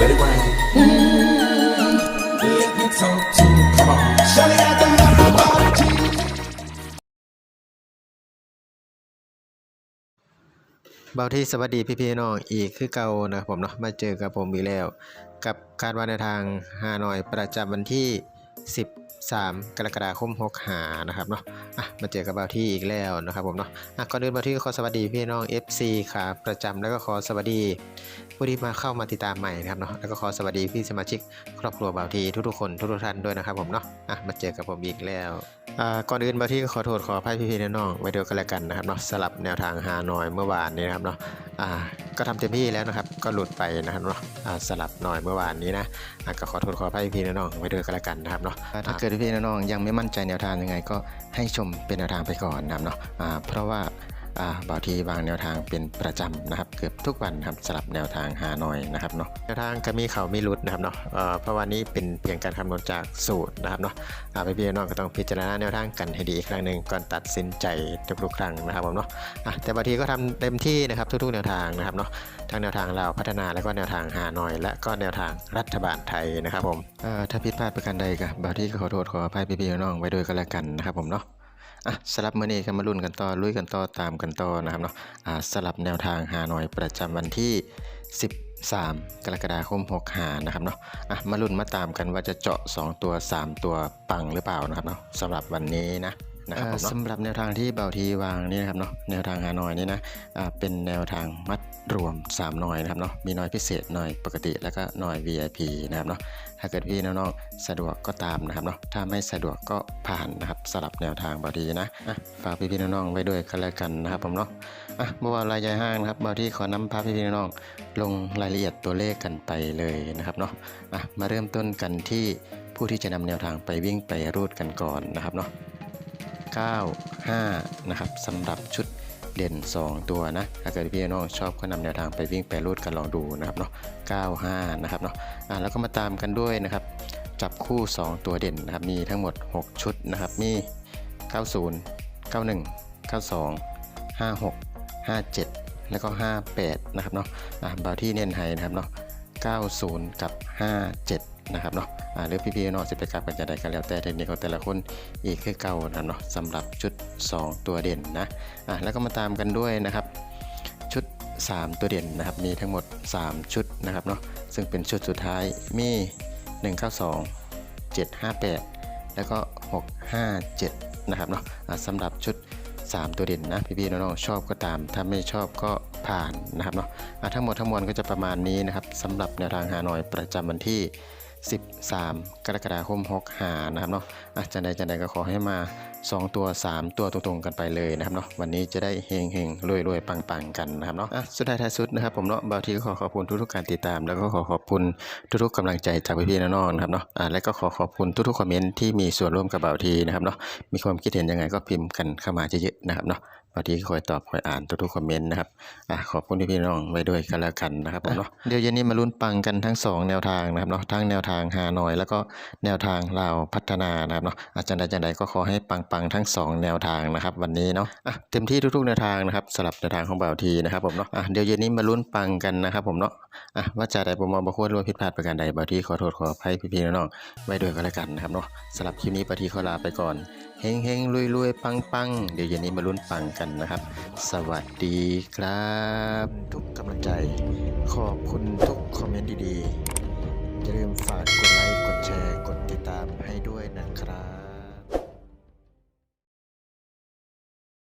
let it rain. Mm, let me talk to you. Come on. Shawty got the love about it. เบาที่สวัสดีพี่พี่น้องอีกคือเก่านะผมเนาะมาเจอกับผมอีกแล้ว กับการวันในทางฮานอยประจำวันที่ 13 กรกฎาคม6หานะครับเนาะอะมาเจอกับเบาที่อีกแล้วนะครับผมเนาะอะก่อนอื่นเบาที่ขอสวัสดีพี่น้อง FC ขาประจำแล้วก็ขอสวัสดีผู้ที่มาเข้ามาติดตามใหม่นะครับเนาะแล้วก็ขอสวัสดีพี่สมาชิก ครอบครัวเบาทีทุกๆคนทุกๆท่านด้วยนะครับผมเนาะอะมาเจอกับผมอีกแล้วอ่าก่อนอื่นบาที่ขอโทษขออภัยพี่ๆน้องๆไว้ด้วกันแล้วกันนะครับเนาะสลับแนวทางฮานอยเมื่อวานนี้นะครับเนาะ อ่าก็ทำเต็มที่แล้วนะครับ ก็หลุดไปนะครับเนาะสลับหน่อยเมื่อวานนี้นะก็ขอโทษขออภัยพี่น้องไว้ด้วยกันแล้วกันนะครับเนาะถ้าเกิดพี่น้องยังไม่มั่นใจแนวทางยังไง ก็ให้ชมเป็นแนวทางไปก่อนนะครับเนาะเพราะว่า บางทีวางแนวทางเป็นประจำนะครับ เกือบทุกวันนะครับสลับแนวทางฮาหน่อยนะครับเนาะแนวทางก็มีเขาไมีหลุดนะครับเนาะเพราะว่านี้เป็นเพียงการคำนวณจากสูตรนะครับเนาะอ่พี่ๆน้องๆก็ต้องพิจารณาแนวทางกันให้ดีอีกครั้งหนึ่งก่อนตัดสินใจทุกๆครั้งนะครับผมเนาะแต่บางทีก็ทำเต็มที่นะครับทุกๆแนวทางนะครับเนาะทั้งแนวทางเราพัฒนาแล้วก็แนวทางหาหน่อย และก็แนวทางรัฐบาลไทยนะครับผมถ้าผิดพลาดประการใดก็บางทีก็ขอโทษขออภัยพี่ๆน้องๆไว้ด้วยกันแล้วกันนะครับผมเนาะ อะสลับมื่อนี้ก็มาลุ้นกันต่อลุยกันต่อตามกันต่อนะครับเนาะอ่าสลับแนวทางหาหน่อยประจำวันที่ 13 กรกฎาคม6หานะครับเนาะอะมาลุ้นมาตามกันว่าจะเจาะ 2 ตัว 3 ตัวปังหรือเปล่านะครับเนาะสำหรับวันนี้นะ นะครับผมเนาะสำหรับแนวทางที่เบาทีวางนี่นะครับเนาะแนวทางฮานอยนี่นะเป็นแนวทางมัดรวม 3 หน่อยนะครับเนาะมีหน่อยพิเศษหน่อยปกติแล้วก็หน่อย VIP นะครับเนาะถ้าเกิดพี่น้องๆสะดวกก็ตามนะครับเนาะถ้าไม่สะดวกก็ผ่านนะครับสลับแนวทางเบาทีนะฝากพี่ๆน้องๆไว้ด้วยกันแล้วกันนะครับผมเนาะอะเมื่อวานรายใหญ่ห้างนะครับเบาทีขอนำพาพี่ๆน้องๆลงรายละเอียดตัวเลขกันไปเลยนะครับเนาะมาเริ่มต้นกันที่ผู้ที่จะนำแนวทางไปวิ่งไปรูดกันก่อนนะครับเนาะ 9 5 นะครับสำหรับชุดเด่น 2 ตัวนะถ้าเกิดพี่น้องชอบก็นำแนวทางไปวิ่งไปรูดกันลองดูนะครับเนาะ9 5 นะครับเนาะอะแล้วก็มาตามกันด้วยนะครับ จับคู่ 2 ตัวเด่นนะครับ มีทั้งหมด 6 ชุดนะครับ มี 90 91 92 56 57 แล้วก็ 58 นะครับเนาะอะบาวที่เน้นไฮนะครับเนาะ 90 กับ 57 นะครับเนาะหรือพี่ๆเนาะจะไปกลับกันจะได้กันแล้วแต่เทคนิคของแต่ละคนอีกคือเก่านะเนาะสำหรับชุด 2 ตัวเด่นนะอะแล้วก็มาตามกันด้วยนะครับ ชุด 3 ตัวเด่นนะครับ มีทั้งหมด 3 ชุดนะครับเนาะซึ่งเป็นชุดสุดท้ายมี 192 758 แล้วก็ 657 นะครับเนาะะสำหรับชุด 3 ตัวเด่นนะพี่ๆน้องๆชอบก็ตาม ถ้าไม่ชอบก็ผ่านนะครับเนาะอะทั้งหมดทั้งมวลก็จะประมาณนี้นะครับสำหรับแนวทางหาหน่อยประจำวันที่ 13 กรกฎาคม6หานะครับเนาะอะจันใดจันใดก็ขอให้มา 2 ตัว 3 ตัวตรงๆกันไปเลยนะครับเนาะวันนี้จะได้เฮงเฮงรวยรวยปังๆกันนะครับเนาะอะสุดท้ายท้ายสุดนะครับผมเนาะบางทีก็ขอขอบคุณทุกๆการติดตาม แล้วก็ขอขอบคุณทุกๆกำลังใจจากพี่ๆน้องๆนะครับเนาะอะและก็ขอขอบคุณทุกๆคอมเมนต์ที่มีส่วนร่วมกับบ่าวทีนะครับเนาะมีความคิดเห็นยังไงก็พิมพ์กันเข้ามาเยอะๆนะครับเนาะบางทีก็คอยตอบคอยอ่านทุกๆคอมเมนต์นะครับอะขอบคุณพี่ๆน้องๆไว้ด้วยกันแล้วกันนะครับผมเนาะเดี๋ยวเย็นนี้มาลุ้นปังกันทั้งสองแนวทางนะครับเนาะทั้งแนวทางฮานอย แล้วก็แนวทางลาวพัฒนานะครับเนาะอาจารย์ใดอาจารย์ใดก็ขอให้ปังๆทั้งสองแนวทางนะครับ วันนี้เนาะอะเต็มที่ทุกๆแนวทางนะครับสลับแนวทางของบ่าวทีนะครับผมเนาะอะเดี๋ยวเย็นนี้มาลุ้นปังกันนะครับผมเนาะอะว่าจะได้ประมวลประควรหรือว่าผิดพลาดประการใดบ่าวทีขอโทษขออภัยพี่ๆน้องๆไว้ด้วยกันแล้วกันนะครับเนาะสำหรับคลิปนี้บ่าวทีขอลาไปก่อน เฮงเฮงรวยรวยปังปังเดี๋ยวเย็นนี้มาลุ้นปังกันนะครับ สวัสดีครับ ทุกกำลังใจ ขอบคุณทุกคอมเมนต์ดีๆ